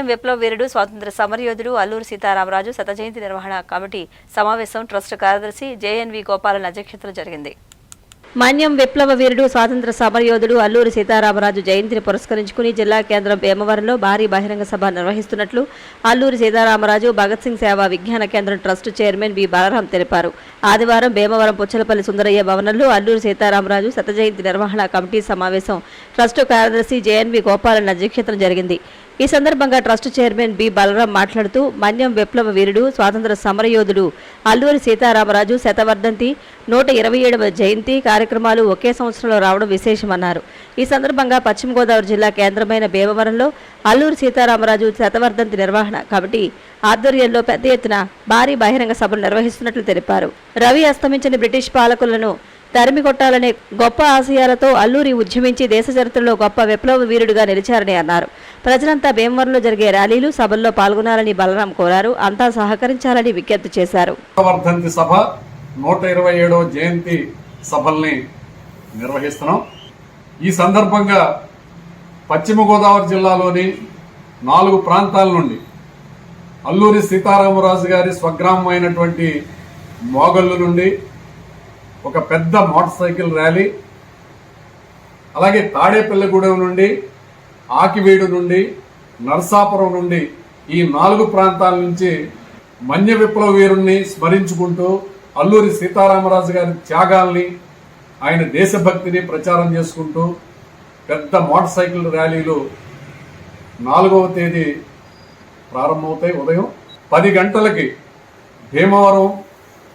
విప్లవ వీరుడు స్వాతంత్ర సమరయోధుడు అల్లూరు సీతారామరాజు శత జయంతి నిర్వహణ కమిటీ సమావేశం ట్రస్ట్ కార్యదర్శి జేఎన్వి గోపాలన్ అధ్యక్షతన జరిగింది. మాన్యం విప్లవ వీరుడు స్వాతంత్ర సమరయోధుడు అల్లూరి సీతారామరాజు జయంతిని పురస్కరించుకుని జిల్లా కేంద్రం భీమవరంలో భారీ బహిరంగ సభ నిర్వహిస్తున్నట్లు అల్లూరి సీతారామరాజు భగత్ సింగ్ సేవా విజ్ఞాన కేంద్రం ట్రస్ట్ చైర్మన్ బి బలరాం తెలిపారు. ఆదివారం భీమవరం పుచ్చలపల్లి సుందరయ్య భవనంలో అల్లూరి సీతారామరాజు శత జయంతి నిర్వహణ కమిటీ సమావేశం ట్రస్ట్ కార్యదర్శి జేఎన్వి గోపాలన్ అధ్యక్షతన జరిగింది. ఈ సందర్భంగా ట్రస్ట్ చైర్మన్ బి బలరాం మాట్లాడుతూ మన్యం విప్లవ వీరుడు స్వాతంత్ర సమరయోధుడు అల్లూరి సీతారామరాజు శతవర్ధంతి నూట ఇరవై ఏడవ జయంతి కార్యక్రమాలు ఒకే సంవత్సరంలో రావడం విశేషమన్నారు. ఈ సందర్భంగా పశ్చిమ గోదావరి జిల్లా కేంద్రమైన భీమవరంలో అల్లూరి సీతారామరాజు శతవర్ధంతి నిర్వహణ కమిటీ ఆధ్వర్యంలో పెద్ద ఎత్తున భారీ బహిరంగ సభలు నిర్వహిస్తున్నట్లు తెలిపారు. రవి అస్తమించిన బ్రిటిష్ పాలకులను తరిమి కొట్టాలనే గొప్ప ఆశయాలతో అల్లూరి ఉద్యమించి దేశ చరిత్రలో గొప్ప విప్లవ వీరుడిగా నిలిచారని అన్నారు. ప్రజలంతా భీమవరంలో జరిగే ర్యాలీలు సభల్లో పాల్గొనాలని బలరాం కోరారు. అంతా సహకరించాలని విజ్ఞప్తి చేశారు. సభ నూట ఇరవై ఏడవ జయంతి సభల్ని నిర్వహిస్తున్నాం. ఈ సందర్భంగా పశ్చిమ గోదావరి జిల్లాలోని నాలుగు ప్రాంతాల నుండి అల్లూరి సీతారామరాజు గారి స్వగ్రామం అయినటువంటి మోగల్లు నుండి ఒక పెద్ద మోటార్ సైకిల్ ర్యాలీ అలాగే తాడేపల్లిగూడెం నుండి ఆకివీడు నుండి నరసాపురం నుండి ఈ నాలుగు ప్రాంతాల నుంచి మన్య విప్లవ వీరుణ్ణి స్మరించుకుంటూ అల్లూరి సీతారామరాజు గారి త్యాగాల్ని ఆయన దేశభక్తిని ప్రచారం చేసుకుంటూ పెద్ద మోటార్ సైకిల్ ర్యాలీలు నాలుగవ తేదీ ప్రారంభమవుతాయి. ఉదయం పది గంటలకి భీమవరం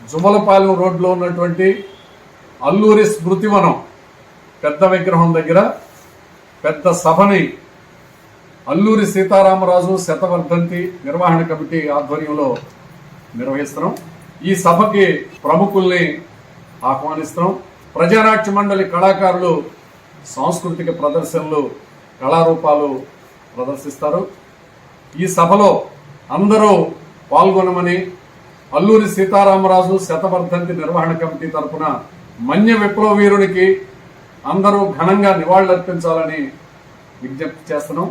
జుమలపాలెం రోడ్లో ఉన్నటువంటి అల్లూరి స్మృతివనం పెద్ద విగ్రహం దగ్గర పెద్ద సభని అల్లూరి సీతారామరాజు శతవర్ధంతి నిర్వహణ కమిటీ ఆధ్వర్యంలో నిర్వహిస్తున్నాం. ఈ సభకి ప్రముఖుల్ని ఆహ్వానిస్తున్నాం. ప్రజానాట్య మండలి కళాకారులు సాంస్కృతిక ప్రదర్శనలు కళారూపాలు ప్రదర్శిస్తారు. ఈ సభలో అందరూ పాల్గొనమని అల్లూరి సీతారామరాజు శతవర్ధంతి నిర్వహణ కమిటీ తరపున మన్య విప్లవ వీరునికి అందరూ ఘనంగా నివాళులర్పించాలని విజ్ఞప్తి చేస్తున్నాం.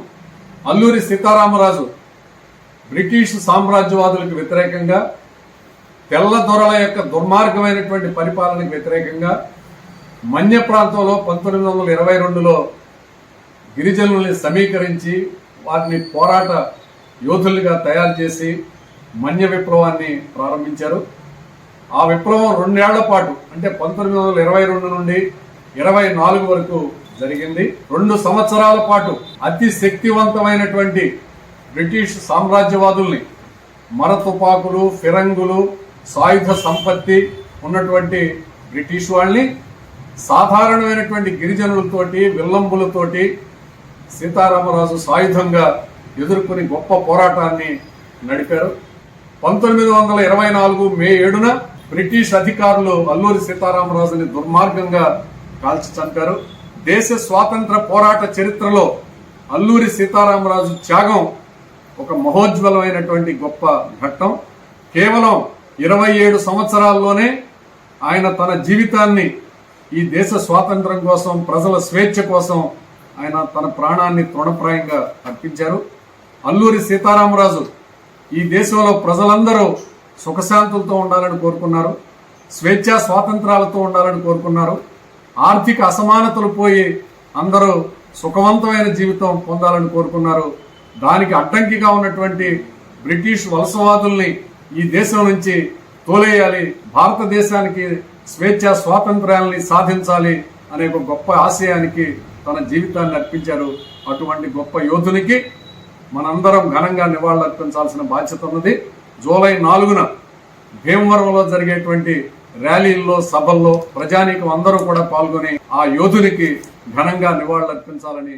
అల్లూరి సీతారామరాజు బ్రిటిష్ సామ్రాజ్యవాదులకు వ్యతిరేకంగా తెల్లదొరల యొక్క దుర్మార్గమైనటువంటి పరిపాలనకు వ్యతిరేకంగా మన్య ప్రాంతంలో పంతొమ్మిది వందల ఇరవై రెండులో గిరిజనుల్ని సమీకరించి వారిని పోరాట యోధులుగా తయారు చేసి మన్య విప్లవాన్ని ప్రారంభించారు. ఆ విప్లవం రెండేళ్ళ పాటు అంటే పంతొమ్మిది వందల ఇరవై రెండు నుండి ఇరవై నాలుగు వరకు జరిగింది. రెండు సంవత్సరాల పాటు అతి శక్తివంతమైనటువంటి బ్రిటిష్ సామ్రాజ్యవాదుల్ని మరతుపాకులు ఫిరంగులు సాయుధ సంపత్తి ఉన్నటువంటి బ్రిటిష్ వాళ్ళని సాధారణమైనటువంటి గిరిజనులతోటి విల్లంబులతోటి సీతారామరాజు సాయుధంగా ఎదుర్కొని గొప్ప పోరాటాన్ని నడిపారు. పంతొమ్మిది వందల ఇరవై నాలుగు మే ఏడున బ్రిటిష్ అధికారులు అల్లూరి సీతారామరాజుని దుర్మార్గంగా కాల్చి చంపారు. దేశ స్వాతంత్ర పోరాట చరిత్రలో అల్లూరి సీతారామరాజు త్యాగం ఒక మహోజ్వలమైనటువంటి గొప్ప ఘట్టం. కేవలం ఇరవై ఏడు సంవత్సరాల్లోనే ఆయన తన జీవితాన్ని ఈ దేశ స్వాతంత్రం కోసం ప్రజల స్వేచ్ఛ కోసం ఆయన తన ప్రాణాన్ని తృణప్రాయంగా అర్పించారు. అల్లూరి సీతారామరాజు ఈ దేశంలో ప్రజలందరూ సుఖశాంతులతో ఉండాలని కోరుకున్నారు. స్వేచ్ఛ స్వాతంత్రాలతో ఉండాలని కోరుకున్నారు. ఆర్థిక అసమానతలు పోయి అందరూ సుఖవంతమైన జీవితం పొందాలని కోరుకున్నారు. దానికి అడ్డంకిగా ఉన్నటువంటి బ్రిటిష్ వలసవాదుల్ని ఈ దేశం నుంచి తోలేయాలి భారతదేశానికి స్వేచ్ఛ స్వాతంత్రాలని సాధించాలి అనే ఒక గొప్ప ఆశయానికి తన జీవితాన్ని అర్పించారు. అటువంటి గొప్ప యోధునికి మనందరం ఘనంగా నివాళులర్పించాల్సిన బాధ్యత ఉన్నది. జూలై నాలుగున భీమవరంలో జరిగేటువంటి ర్యాలీల్లో సభల్లో ప్రజానీకం అందరూ కూడా పాల్గొని ఆ యోధునికి ఘనంగా నివాళులర్పించాలని